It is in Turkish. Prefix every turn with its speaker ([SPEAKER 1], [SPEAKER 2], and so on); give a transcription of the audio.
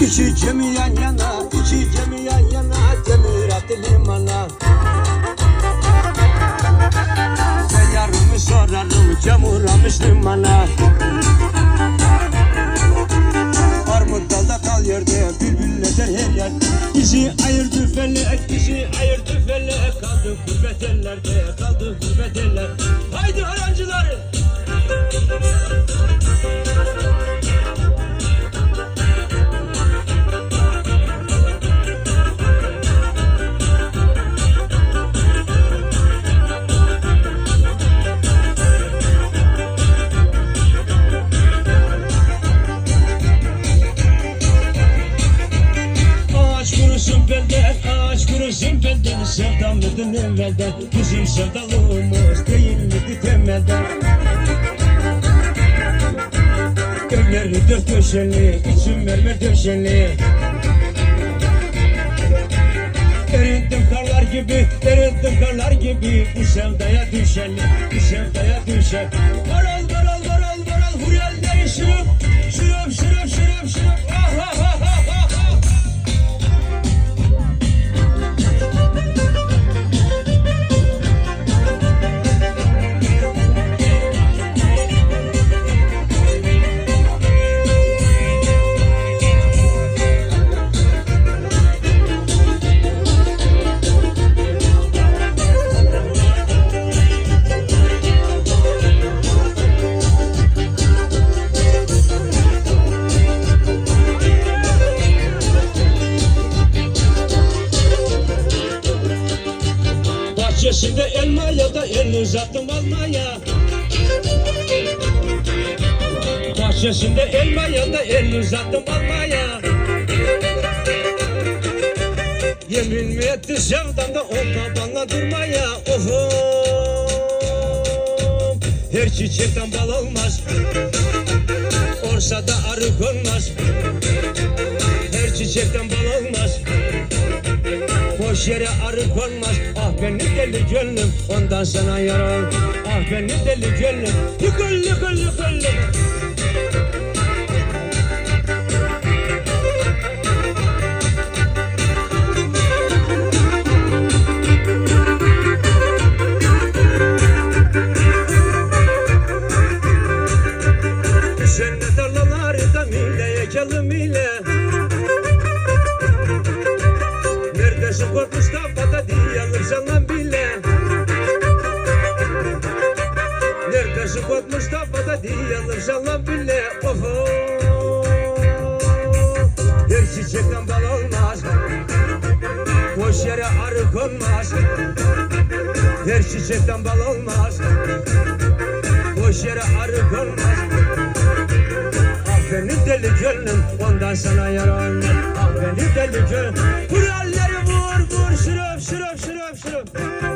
[SPEAKER 1] İki gemi yan yana, iki gemi yan yana Demir attı limana. Ben yarımı sorarım Çamuramış limana. Armut dalda kal yerde Bülbül öter her yer. Bizi ayırdı felek Bizi ayırdı felek Kaldı gurbet ellerde Kaldı gurbet eller belden, ağaç kurusun belden Sevdam mıydın evvelden, bizim sevdalığımız değil miydi temelden Evleri dört köşeli, içim mermer döşeli. Erindim karlar gibi, erindim karlar gibi. Bu sevdaya düşeli, bu sevdaya düşer Bahçesinde elma ya da elini uzattım almaya? Bahçesinde elma ya da elini uzattım almaya? Yemin mi etti sevdamda o babana durmaya? Oho! Her çiçekten bal olmaz. Orsada arı konmaz Boş yere arı konmaz. Ah benim deli gönlüm Ondan sana yaram Ah benim deli gönlüm. Yıkıl Neredesin kurt Mustafa da diye alırsan lan bile. Neredesin kurt Mustafa da diye alırsan lan bile. Oho. Her çiçekten bal olmaz. Boş yere arı konmaz. Her çiçekten bal olmaz. Boş yere arı konmaz. Ah benim deli gönlüm ondan sana yaran Ah benim deli gönlüm vur vur şırıp şırıp şırıp şırıp.